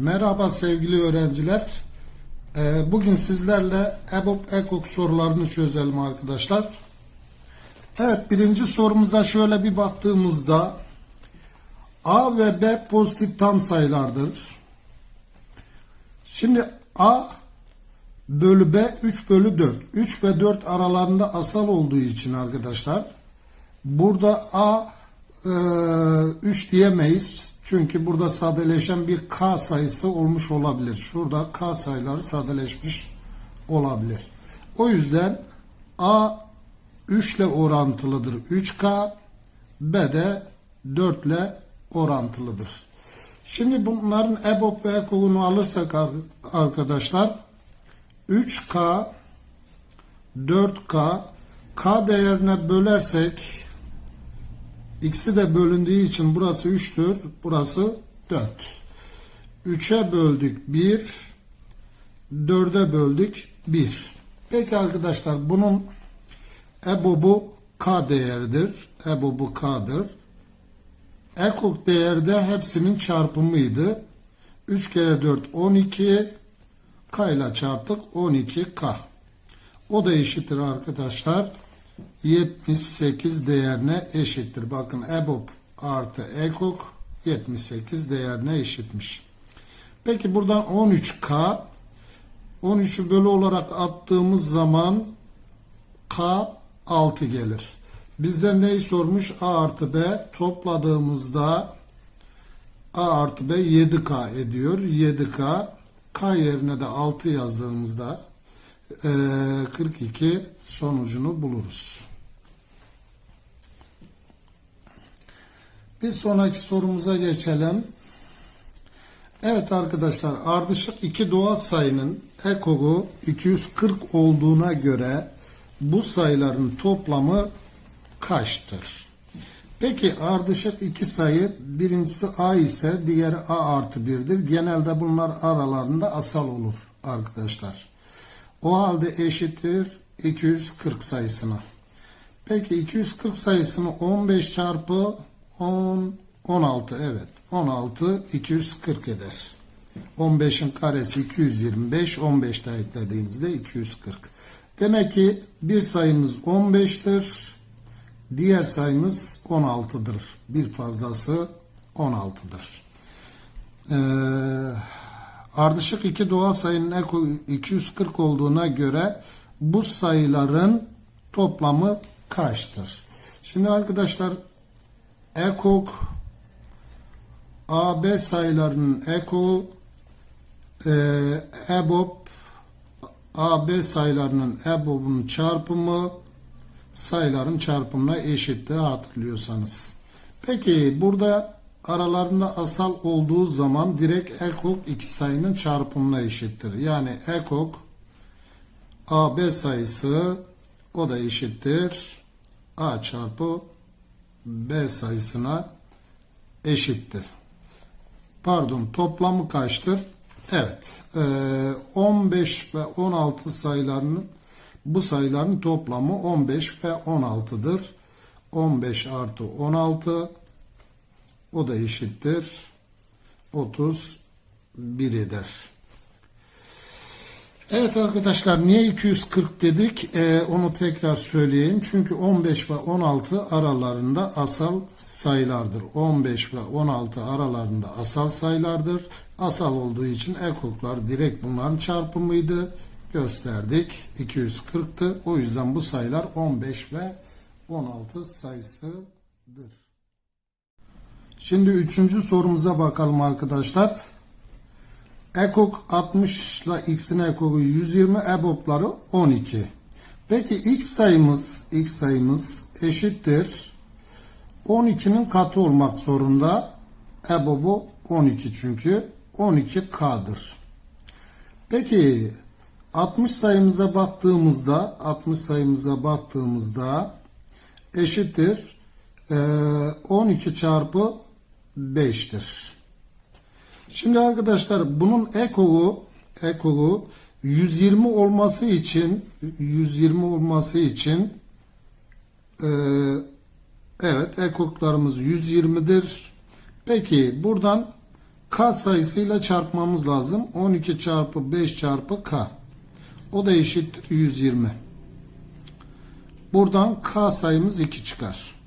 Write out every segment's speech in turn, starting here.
Merhaba sevgili öğrenciler. Ee, Bugün sizlerle EBOB EKOK sorularını çözelim arkadaşlar. Evet birinci sorumuza şöyle bir baktığımızda A ve B pozitif tam sayılardır. Şimdi A bölü B 3 bölü 4. 3 ve 4 aralarında asal olduğu için arkadaşlar burada A e, 3 diyemeyiz. Çünkü burada sadeleşen bir K sayısı olmuş olabilir. Şurada K sayıları sadeleşmiş olabilir. O yüzden A 3 ile orantılıdır 3K, B de 4 ile orantılıdır. Şimdi bunların EBOB ve EKO'unu alırsak ar- arkadaşlar 3K 4K K değerine bölersek ikisi de bölündüğü için burası 3'tür. Burası 4. 3'e böldük 1 4'e böldük 1. Peki arkadaşlar bunun EBOB'u K değeridir. EBOB'u K'dır. Ekok değerde hepsinin çarpımıydı. 3 kere 4 12 K ile çarptık 12K. O da eşittir arkadaşlar. 78 değerine eşittir. Bakın EBOB artı EKOK 78 değerine eşitmiş. Peki buradan 13K 13'ü bölü olarak attığımız zaman K 6 gelir. Bizden neyi sormuş? A artı B topladığımızda A artı B 7K ediyor. 7K K yerine de 6 yazdığımızda 42 sonucunu buluruz. Bir sonraki sorumuza geçelim. Evet arkadaşlar ardışık iki doğal sayının ekogu 240 olduğuna göre bu sayıların toplamı kaçtır? Peki ardışık iki sayı birincisi A ise diğeri A artı 1'dir. Genelde bunlar aralarında asal olur arkadaşlar. O halde eşittir 240 sayısına. Peki 240 sayısını 15 çarpı 10 16 evet 16 240 eder. 15'in karesi 225 15 de eklediğimizde 240. Demek ki bir sayımız 15'tir. Diğer sayımız 16'dır. Bir fazlası 16'dır. Ee, ardışık iki doğal sayının eko 240 olduğuna göre bu sayıların toplamı kaçtır? Şimdi arkadaşlar ekok AB sayılarının eko e, EBOB AB sayılarının EBOB'un çarpımı sayıların çarpımına eşitti hatırlıyorsanız. Peki burada aralarında asal olduğu zaman direkt ekok iki sayının çarpımına eşittir. Yani ekok AB sayısı o da eşittir. A çarpı B sayısına eşittir. Pardon toplamı kaçtır? Evet. e, 15 ve 16 sayılarının bu sayıların toplamı 15 ve 16'dır. 15 artı 16 o da eşittir. 31 eder. Evet arkadaşlar niye 240 dedik Ee, onu tekrar söyleyeyim. Çünkü 15 ve 16 aralarında asal sayılardır. 15 ve 16 aralarında asal sayılardır. Asal olduğu için ekoklar direkt bunların çarpımıydı. Gösterdik. 240'tı. O yüzden bu sayılar 15 ve 16 sayısıdır. Şimdi üçüncü sorumuza bakalım arkadaşlar. Ekok 60 ile x'in ekoku 120, ebopları 12. Peki x sayımız, x sayımız eşittir. 12'nin katı olmak zorunda. Ebobu 12 çünkü. 12k'dır. Peki 60 sayımıza baktığımızda 60 sayımıza baktığımızda eşittir. Ee, 12 çarpı 5'tir. Şimdi arkadaşlar bunun ekoğu ekoğu 120 olması için 120 olması için e, evet ekoklarımız 120'dir. Peki buradan K sayısıyla çarpmamız lazım. 12 çarpı 5 çarpı K. O da eşittir 120. Buradan K sayımız 2 çıkar.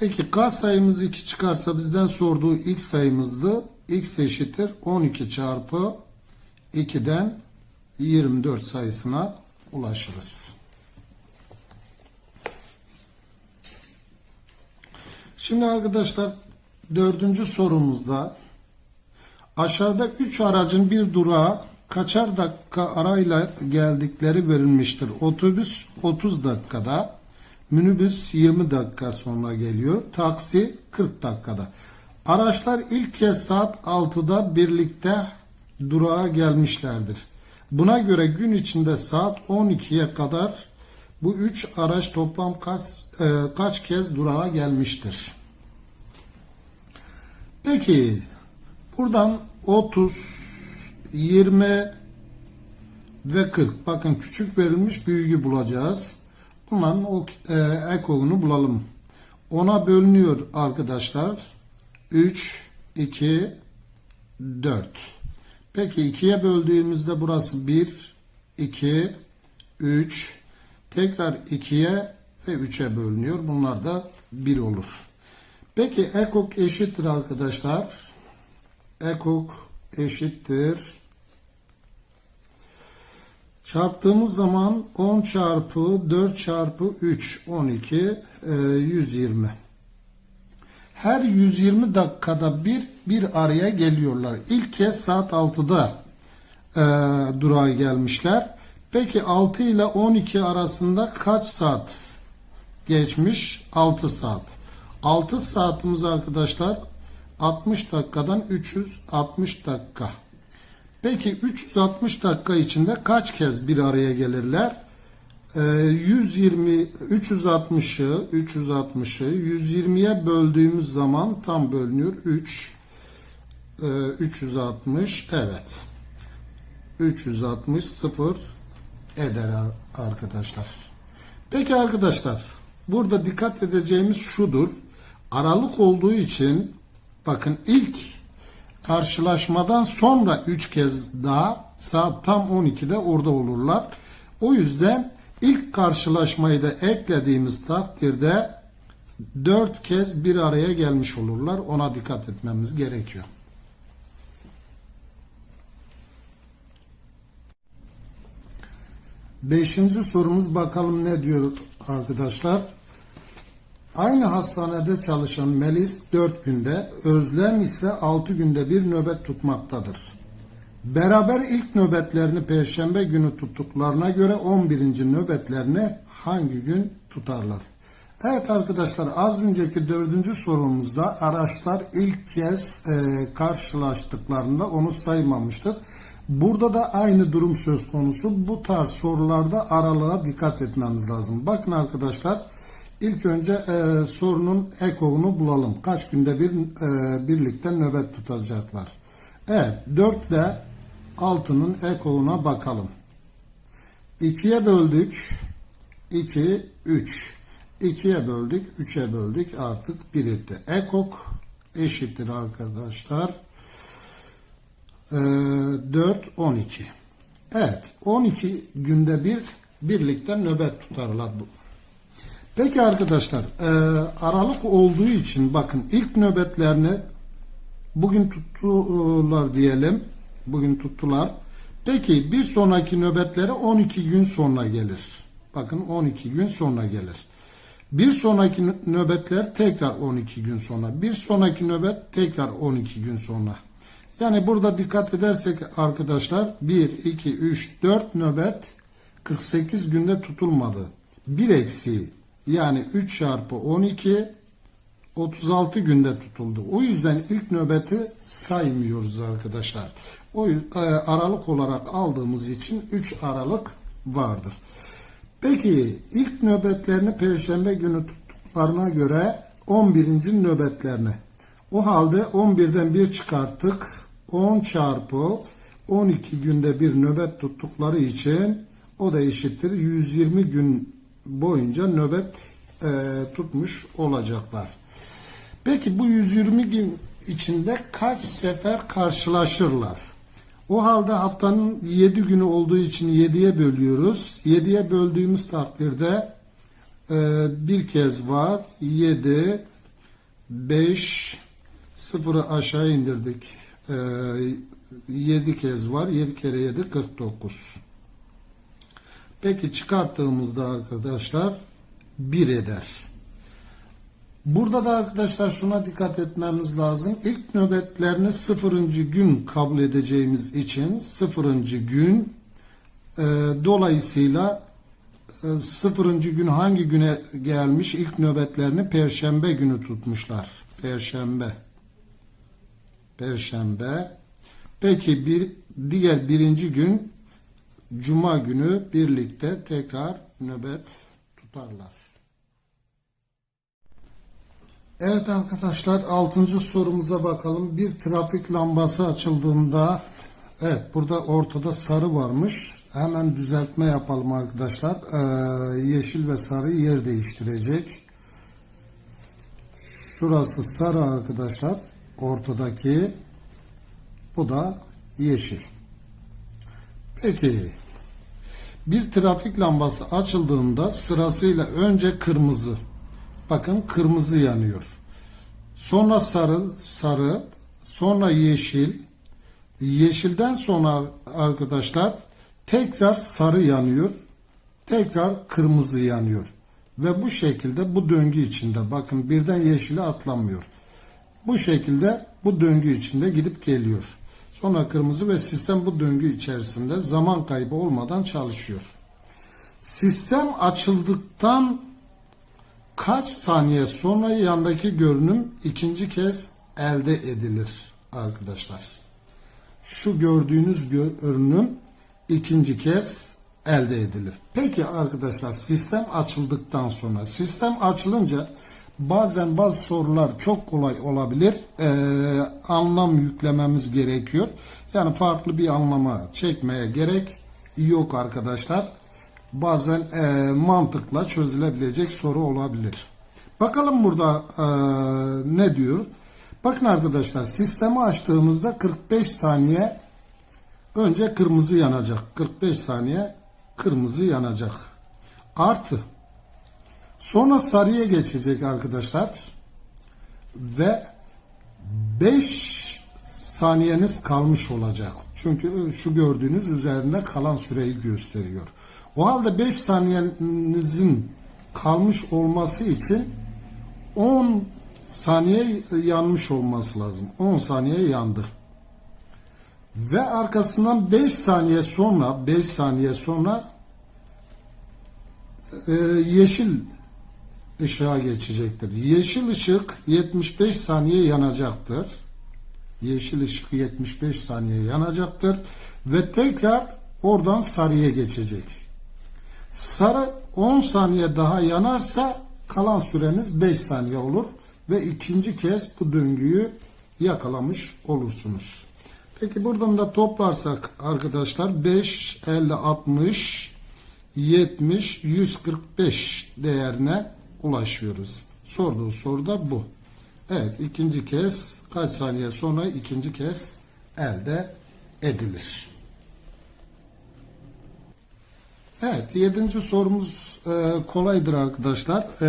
Peki K sayımız 2 çıkarsa bizden sorduğu X sayımızdı. X eşittir 12 çarpı 2'den 24 sayısına ulaşırız. Şimdi arkadaşlar dördüncü sorumuzda aşağıda 3 aracın bir durağa kaçar dakika arayla geldikleri verilmiştir. Otobüs 30 dakikada, minibüs 20 dakika sonra geliyor, taksi 40 dakikada. Araçlar ilk kez saat 6'da birlikte durağa gelmişlerdir. Buna göre gün içinde saat 12'ye kadar bu üç araç toplam kaç, e, kaç kez durağa gelmiştir? Peki buradan 30, 20 ve 40. Bakın küçük verilmiş büyüğü bulacağız. Bunların o e, ekogunu bulalım. Ona bölünüyor arkadaşlar. 3, 2, 4. Peki 2'ye böldüğümüzde burası 1, 2, 3. Tekrar 2'ye ve 3'e bölünüyor. Bunlar da 1 olur. Peki ekok eşittir arkadaşlar. Ekok eşittir. Çarptığımız zaman 10 çarpı 4 çarpı 3 12 e, 120. Her 120 dakikada bir bir araya geliyorlar. İlk kez saat 6'da e, durağa gelmişler. Peki 6 ile 12 arasında kaç saat geçmiş? 6 saat. 6 saatimiz arkadaşlar 60 dakikadan 360 dakika. Peki 360 dakika içinde kaç kez bir araya gelirler? Ee, 120 360'ı 360'ı 120'ye böldüğümüz zaman tam bölünüyor 3 e, 360 evet 360 sıfır eder ar- arkadaşlar. Peki arkadaşlar burada dikkat edeceğimiz şudur. Aralık olduğu için bakın ilk karşılaşmadan sonra 3 kez daha saat tam 12'de orada olurlar. O yüzden ilk karşılaşmayı da eklediğimiz takdirde 4 kez bir araya gelmiş olurlar. Ona dikkat etmemiz gerekiyor. Beşinci sorumuz bakalım ne diyor arkadaşlar. Aynı hastanede çalışan Melis 4 günde, Özlem ise 6 günde bir nöbet tutmaktadır. Beraber ilk nöbetlerini Perşembe günü tuttuklarına göre 11. nöbetlerini hangi gün tutarlar? Evet arkadaşlar az önceki dördüncü sorumuzda araçlar ilk kez e, karşılaştıklarında onu saymamıştık. Burada da aynı durum söz konusu. Bu tarz sorularda aralığa dikkat etmemiz lazım. Bakın arkadaşlar ilk önce e, sorunun ekogunu bulalım. Kaç günde bir e, birlikte nöbet tutacaklar. Evet 4 ile 6'nın ekoguna bakalım. 2'ye böldük. 2, 3. 2'ye böldük, 3'e böldük artık 1 etti. Ekok eşittir arkadaşlar. Ee, 4, 12. Evet, 12 günde bir birlikte nöbet tutarlar bu. Peki arkadaşlar, e, aralık olduğu için bakın ilk nöbetlerini bugün tuttular diyelim. Bugün tuttular. Peki bir sonraki nöbetleri 12 gün sonra gelir. Bakın 12 gün sonra gelir. Bir sonraki nöbetler tekrar 12 gün sonra. Bir sonraki nöbet tekrar 12 gün sonra. Yani burada dikkat edersek arkadaşlar 1, 2, 3, 4 nöbet 48 günde tutulmadı. 1 eksi yani 3 çarpı 12 36 günde tutuldu. O yüzden ilk nöbeti saymıyoruz arkadaşlar. O e, aralık olarak aldığımız için 3 Aralık vardır. Peki ilk nöbetlerini Perşembe günü tuttuklarına göre 11. nöbetlerini. O halde 11'den 1 çıkarttık. 10 çarpı 12 günde bir nöbet tuttukları için o da eşittir 120 gün boyunca nöbet e, tutmuş olacaklar. Peki bu 120 gün içinde kaç sefer karşılaşırlar? O halde haftanın 7 günü olduğu için 7'ye bölüyoruz. 7'ye böldüğümüz takdirde e, bir kez var. 7, 5, sıfırı aşağı indirdik. E, 7 kez var. 7 kere 7, 49. Peki çıkarttığımızda arkadaşlar 1 eder. Burada da arkadaşlar şuna dikkat etmemiz lazım. İlk nöbetlerini sıfırıncı gün kabul edeceğimiz için sıfırıncı gün e, dolayısıyla e, gün hangi güne gelmiş ilk nöbetlerini perşembe günü tutmuşlar. Perşembe. Perşembe. Peki bir diğer birinci gün Cuma günü birlikte tekrar nöbet tutarlar. Evet arkadaşlar 6. sorumuza bakalım. Bir trafik lambası açıldığında evet burada ortada sarı varmış. Hemen düzeltme yapalım arkadaşlar. Ee, yeşil ve sarı yer değiştirecek. Şurası sarı arkadaşlar. Ortadaki bu da yeşil. Peki bir trafik lambası açıldığında sırasıyla önce kırmızı Bakın kırmızı yanıyor. Sonra sarı, sarı, sonra yeşil. Yeşilden sonra arkadaşlar tekrar sarı yanıyor. Tekrar kırmızı yanıyor. Ve bu şekilde bu döngü içinde bakın birden yeşile atlamıyor. Bu şekilde bu döngü içinde gidip geliyor. Sonra kırmızı ve sistem bu döngü içerisinde zaman kaybı olmadan çalışıyor. Sistem açıldıktan kaç saniye sonra yandaki görünüm ikinci kez elde edilir arkadaşlar. Şu gördüğünüz görünüm ikinci kez elde edilir. Peki arkadaşlar sistem açıldıktan sonra sistem açılınca bazen bazı sorular çok kolay olabilir. Ee, anlam yüklememiz gerekiyor. Yani farklı bir anlama çekmeye gerek yok arkadaşlar bazen e, mantıkla çözülebilecek soru olabilir. Bakalım burada e, ne diyor? Bakın arkadaşlar sistemi açtığımızda 45 saniye önce kırmızı yanacak. 45 saniye kırmızı yanacak. Artı sonra sarıya geçecek arkadaşlar. Ve 5 saniyeniz kalmış olacak. Çünkü şu gördüğünüz üzerinde kalan süreyi gösteriyor. O halde 5 saniyenizin kalmış olması için 10 saniye yanmış olması lazım. 10 saniye yandı. Ve arkasından 5 saniye sonra 5 saniye sonra e, yeşil ışığa geçecektir. Yeşil ışık 75 saniye yanacaktır. Yeşil ışık 75 saniye yanacaktır ve tekrar oradan sarıya geçecek. Sarı 10 saniye daha yanarsa kalan süreniz 5 saniye olur ve ikinci kez bu döngüyü yakalamış olursunuz. Peki buradan da toplarsak arkadaşlar 5, 50, 60, 70, 145 değerine ulaşıyoruz. Sorduğu soru da bu. Evet ikinci kez kaç saniye sonra ikinci kez elde edilir. Evet, yedinci sorumuz e, kolaydır arkadaşlar. E,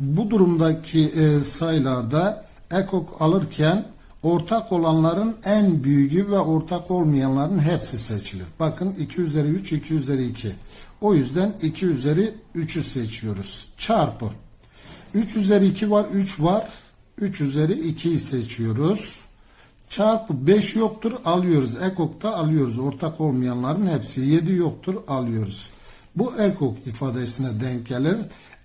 bu durumdaki e, sayılarda ekok alırken ortak olanların en büyüğü ve ortak olmayanların hepsi seçilir. Bakın 2 üzeri 3, 2 üzeri 2. O yüzden 2 üzeri 3'ü seçiyoruz. Çarpı. 3 üzeri 2 var, 3 var. 3 üzeri 2'yi seçiyoruz çarpı 5 yoktur alıyoruz. Ekok'ta alıyoruz. Ortak olmayanların hepsi 7 yoktur alıyoruz. Bu ekok ifadesine denk gelir.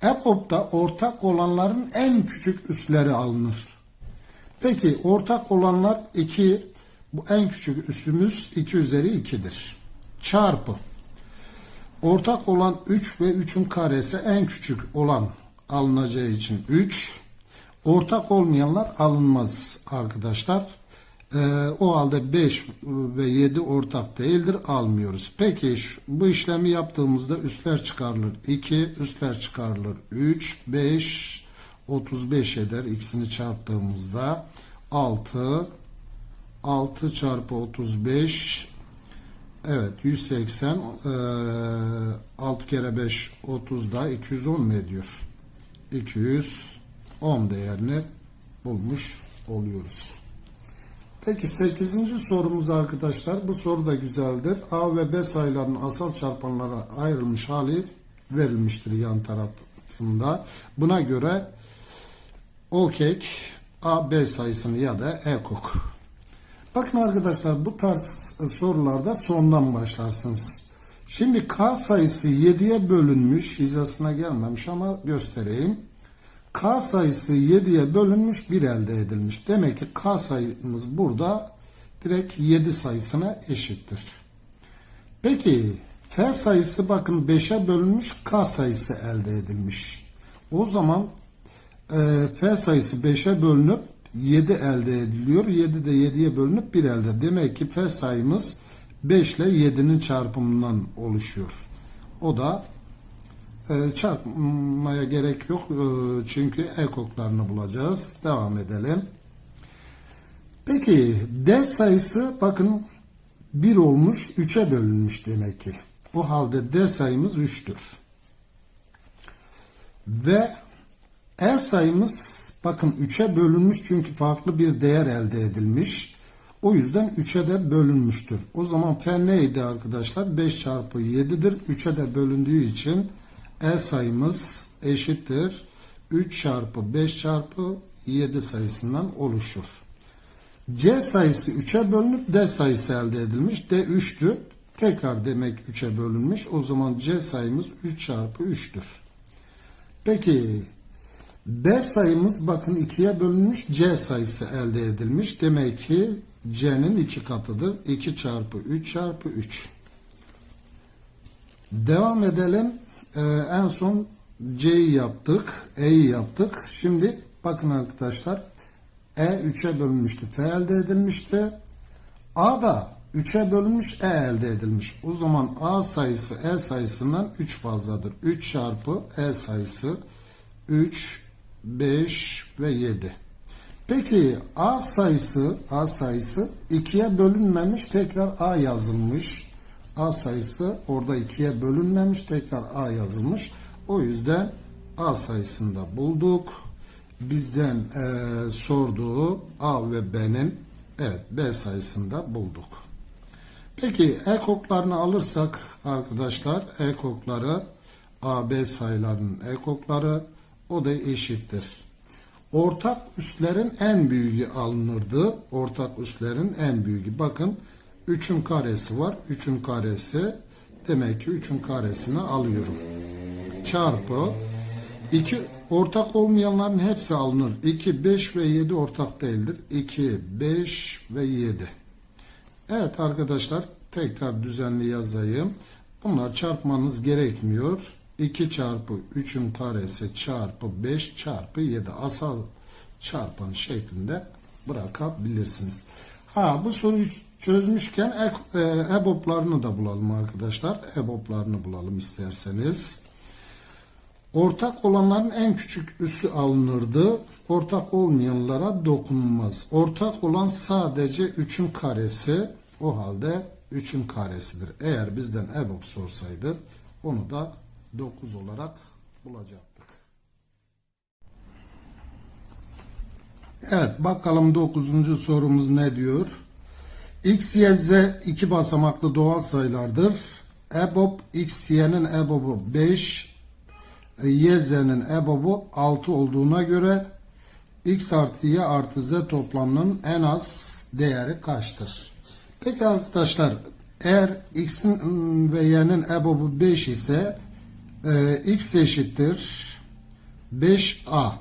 Ekok'ta ortak olanların en küçük üsleri alınır. Peki ortak olanlar 2 bu en küçük üsümüz 2 üzeri 2'dir. Çarpı ortak olan 3 ve 3'ün karesi en küçük olan alınacağı için 3. Ortak olmayanlar alınmaz arkadaşlar. Ee, o halde 5 ve 7 ortak değildir almıyoruz. Peki bu işlemi yaptığımızda üstler çıkarılır 2, üstler çıkarılır 3, 5, 35 eder ikisini çarptığımızda. 6 6 çarpı 35 Evet 180 eee 6 kere 5 30 da 210 mu ediyor? 210 değerini bulmuş oluyoruz. Peki 8. sorumuz arkadaşlar. Bu soru da güzeldir. A ve B sayılarının asal çarpanlara ayrılmış hali verilmiştir yan tarafında. Buna göre O kek A, B sayısını ya da E kok. Bakın arkadaşlar bu tarz sorularda sondan başlarsınız. Şimdi K sayısı 7'ye bölünmüş. Hizasına gelmemiş ama göstereyim. K sayısı 7'ye bölünmüş 1 elde edilmiş. Demek ki K sayımız burada direkt 7 sayısına eşittir. Peki F sayısı bakın 5'e bölünmüş K sayısı elde edilmiş. O zaman e, F sayısı 5'e bölünüp 7 elde ediliyor. 7 de 7'ye bölünüp 1 elde. Demek ki F sayımız 5 ile 7'nin çarpımından oluşuyor. O da e, çarpmaya gerek yok. E, çünkü ekoklarını bulacağız. Devam edelim. Peki D sayısı bakın 1 olmuş 3'e bölünmüş demek ki. O halde D sayımız 3'tür. Ve E sayımız bakın 3'e bölünmüş çünkü farklı bir değer elde edilmiş. O yüzden 3'e de bölünmüştür. O zaman F neydi arkadaşlar? 5 çarpı 7'dir. 3'e de bölündüğü için E sayımız eşittir. 3 çarpı 5 çarpı 7 sayısından oluşur. C sayısı 3'e bölünüp D sayısı elde edilmiş. D 3'tü. Tekrar demek 3'e bölünmüş. O zaman C sayımız 3 çarpı 3'tür. Peki B sayımız bakın 2'ye bölünmüş C sayısı elde edilmiş. Demek ki C'nin 2 katıdır. 2 çarpı 3 çarpı 3. Devam edelim. Ee, en son C'yi yaptık. E'yi yaptık. Şimdi bakın arkadaşlar E 3'e bölünmüştü. F elde edilmişti. A da 3'e bölünmüş E elde edilmiş. O zaman A sayısı E sayısından 3 fazladır. 3 çarpı E sayısı 3, 5 ve 7. Peki A sayısı A sayısı 2'ye bölünmemiş tekrar A yazılmış. A sayısı orada 2'ye bölünmemiş tekrar A yazılmış. O yüzden A sayısını da bulduk. Bizden eee, sorduğu A ve B'nin evet B sayısını da bulduk. Peki ekoklarını alırsak arkadaşlar ekokları A, B sayılarının ekokları o da eşittir. Ortak üslerin en büyüğü alınırdı. Ortak üslerin en büyüğü. Bakın 3'ün karesi var. 3'ün karesi demek ki 3'ün karesini alıyorum. Çarpı 2 ortak olmayanların hepsi alınır. 2, 5 ve 7 ortak değildir. 2, 5 ve 7. Evet arkadaşlar tekrar düzenli yazayım. Bunlar çarpmanız gerekmiyor. 2 çarpı 3'ün karesi çarpı 5 çarpı 7 asal çarpan şeklinde bırakabilirsiniz. Ha bu soruyu çözmüşken e, EBOB'larını da bulalım arkadaşlar. EBOB'larını bulalım isterseniz. Ortak olanların en küçük üssü alınırdı. Ortak olmayanlara dokunulmaz. Ortak olan sadece 3'ün karesi. O halde 3'ün karesidir. Eğer bizden EBOB sorsaydı onu da 9 olarak bulacaktık. Evet bakalım 9. sorumuz ne diyor? X, Y, Z iki basamaklı doğal sayılardır. EBOB X, Y'nin EBOB'u 5, Y, Z'nin EBOB'u 6 olduğuna göre X artı Y artı Z toplamının en az değeri kaçtır? Peki arkadaşlar eğer X'in ve Y'nin EBOB'u 5 ise e, X eşittir 5A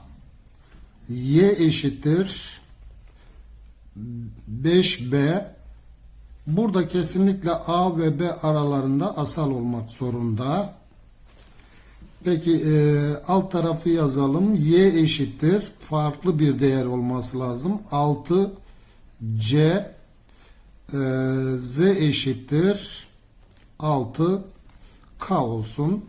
Y eşittir 5B Burada kesinlikle A ve B aralarında asal olmak zorunda. Peki e, alt tarafı yazalım. Y eşittir. Farklı bir değer olması lazım. 6 C e, Z eşittir. 6 K olsun.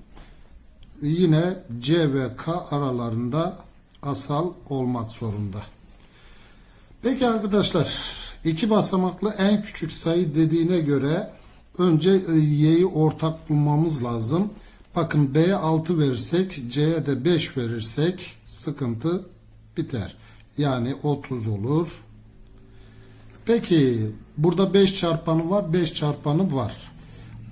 Yine C ve K aralarında asal olmak zorunda. Peki arkadaşlar iki basamaklı en küçük sayı dediğine göre önce e, y'yi ortak bulmamız lazım. Bakın B'ye 6 verirsek C'ye de 5 verirsek sıkıntı biter. Yani 30 olur. Peki burada 5 çarpanı var 5 çarpanı var.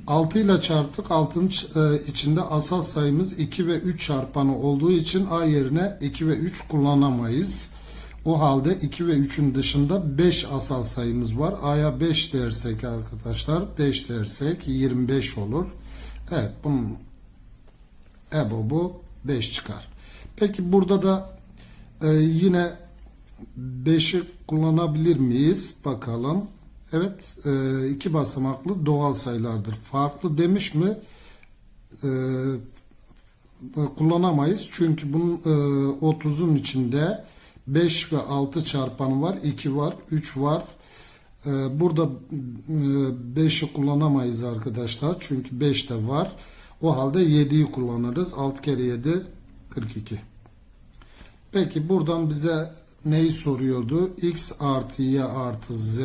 6 ile çarptık. 6'nın ç- e, içinde asal sayımız 2 ve 3 çarpanı olduğu için A yerine 2 ve 3 kullanamayız. O halde 2 ve 3'ün dışında 5 asal sayımız var. A'ya 5 dersek arkadaşlar 5 dersek 25 olur. Evet bunun EBOB'u 5 çıkar. Peki burada da e, yine 5'i kullanabilir miyiz? Bakalım. Evet, e, iki basamaklı doğal sayılardır. Farklı demiş mi? E, kullanamayız. Çünkü bunun e, 30'un içinde 5 ve 6 çarpanı var. 2 var, 3 var. E, burada 5'i kullanamayız arkadaşlar. Çünkü 5 de var. O halde 7'yi kullanırız. 6 kere 7 42. Peki buradan bize neyi soruyordu? X artı Y artı Z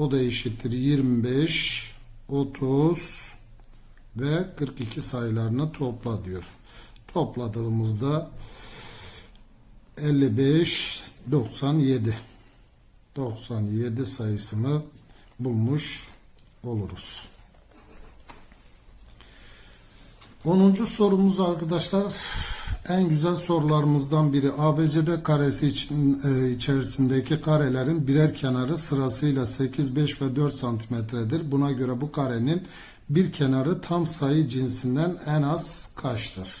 o da eşittir 25, 30 ve 42 sayılarını topla diyor. Topladığımızda 55, 97. 97 sayısını bulmuş oluruz. 10. sorumuz arkadaşlar en güzel sorularımızdan biri. ABCD karesi için, e, içerisindeki karelerin birer kenarı sırasıyla 8, 5 ve 4 santimetredir. Buna göre bu karenin bir kenarı tam sayı cinsinden en az kaçtır?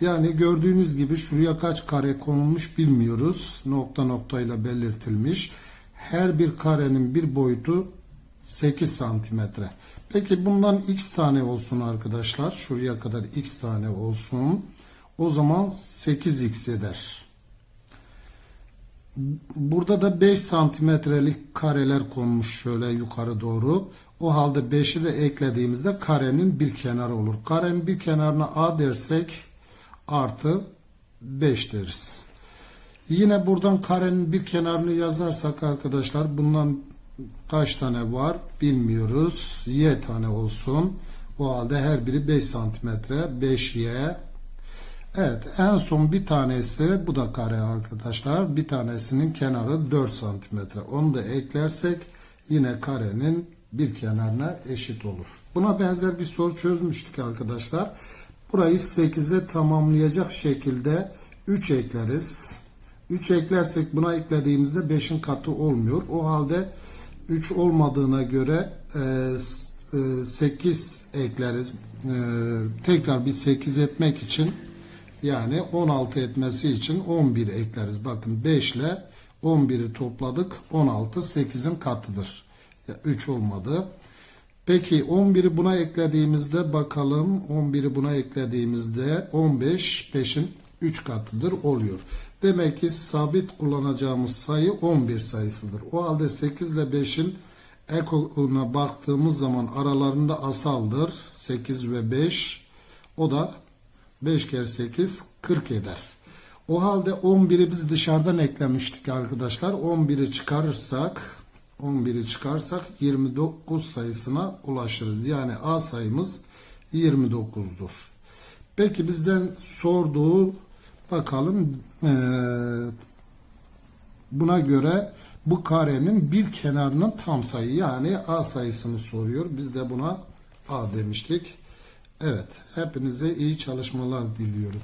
Yani gördüğünüz gibi şuraya kaç kare konulmuş bilmiyoruz. Nokta noktayla belirtilmiş. Her bir karenin bir boyutu 8 santimetre. Peki bundan x tane olsun arkadaşlar. Şuraya kadar x tane olsun. O zaman 8x eder. Burada da 5 santimetrelik kareler konmuş şöyle yukarı doğru. O halde 5'i de eklediğimizde karenin bir kenarı olur. Karenin bir kenarına a dersek artı 5 deriz. Yine buradan karenin bir kenarını yazarsak arkadaşlar bundan kaç tane var bilmiyoruz. Y tane olsun. O halde her biri 5 santimetre. 5Y. Evet en son bir tanesi bu da kare arkadaşlar. Bir tanesinin kenarı 4 santimetre. Onu da eklersek yine karenin bir kenarına eşit olur. Buna benzer bir soru çözmüştük arkadaşlar. Burayı 8'e tamamlayacak şekilde 3 ekleriz. 3 eklersek buna eklediğimizde 5'in katı olmuyor. O halde 3 olmadığına göre e, 8 ekleriz. E, tekrar bir 8 etmek için yani 16 etmesi için 11 ekleriz. Bakın 5 ile 11'i topladık. 16 8'in katıdır. 3 olmadı. Peki 11'i buna eklediğimizde bakalım 11'i buna eklediğimizde 15 5'in 3 katıdır oluyor. Demek ki sabit kullanacağımız sayı 11 sayısıdır. O halde 8 ile 5'in ekona baktığımız zaman aralarında asaldır. 8 ve 5 o da 5 kere 8 40 eder. O halde 11'i biz dışarıdan eklemiştik arkadaşlar. 11'i çıkarırsak 11'i çıkarsak 29 sayısına ulaşırız. Yani A sayımız 29'dur. Peki bizden sorduğu bakalım ee, buna göre bu karenin bir kenarının tam sayı yani A sayısını soruyor. Biz de buna A demiştik. Evet, hepinize iyi çalışmalar diliyorum.